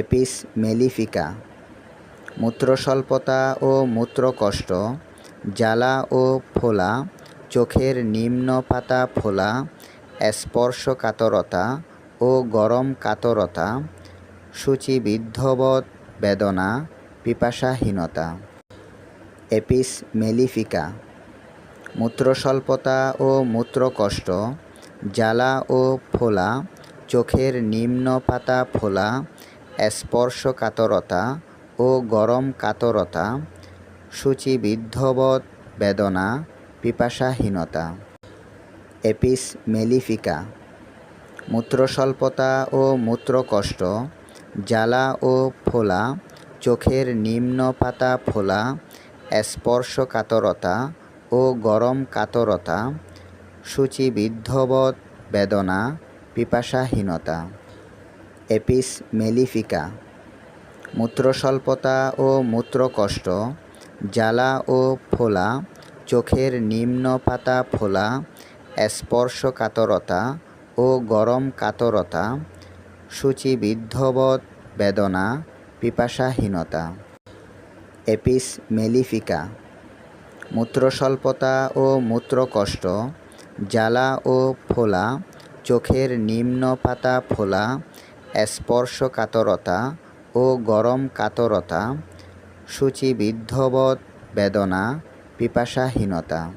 Apis mellifica মূত্রস্বল্পতা ও মূত্রকষ্ট, জ্বালা ও ফোলা, চোখের নিম্ন পাতা ফোলা, স্পর্শকাতরতা ও গরম কাতরতা সূচিবিদ্ধবৎ বেদনা, পিপাসাহীনতা। এপিস মেলিফিকা মূত্রস্বল্পতা ও মূত্রকষ্ট, জ্বালা ও ফোলা, চোখের নিম্ন পাতা ফোলা স্পর্শকাতরতা ও গরম কাতরতা সূচিবিদ্ধবৎ বেদনা, পিপাসাহীনতা। এপিস মেলিফিকা, মূত্রস্বল্পতা ও মূত্রকষ্ট, জ্বালা ও ফোলা, চোখের নিম্ন পাতা ফোলা, স্পর্শকাতরতা ও গরম কাতরতা সূচিবিদ্ধবৎ বেদনা, পিপাসাহীনতা। এপিস মেলিফিকা মূত্রস্বল্পতা ও মূত্রকষ্ট, জ্বালা ও ফোলা, চোখের নিম্ন পাতা ফোলা, স্পর্শকাতরতা ও গরম কাতরতা সূচিবিদ্ধবৎ বেদনা, পিপাসাহীনতা। এপিস মেলিফিকা মূত্রস্বল্পতা ও মূত্রকষ্ট, জ্বালা ও ফোলা, চোখের নিম্ন পাতা ফোলা স্পর্শকাতরতা ও গরম কাতরতা সূচিবিদ্ধবৎ বেদনা পিপাসাহীনতা।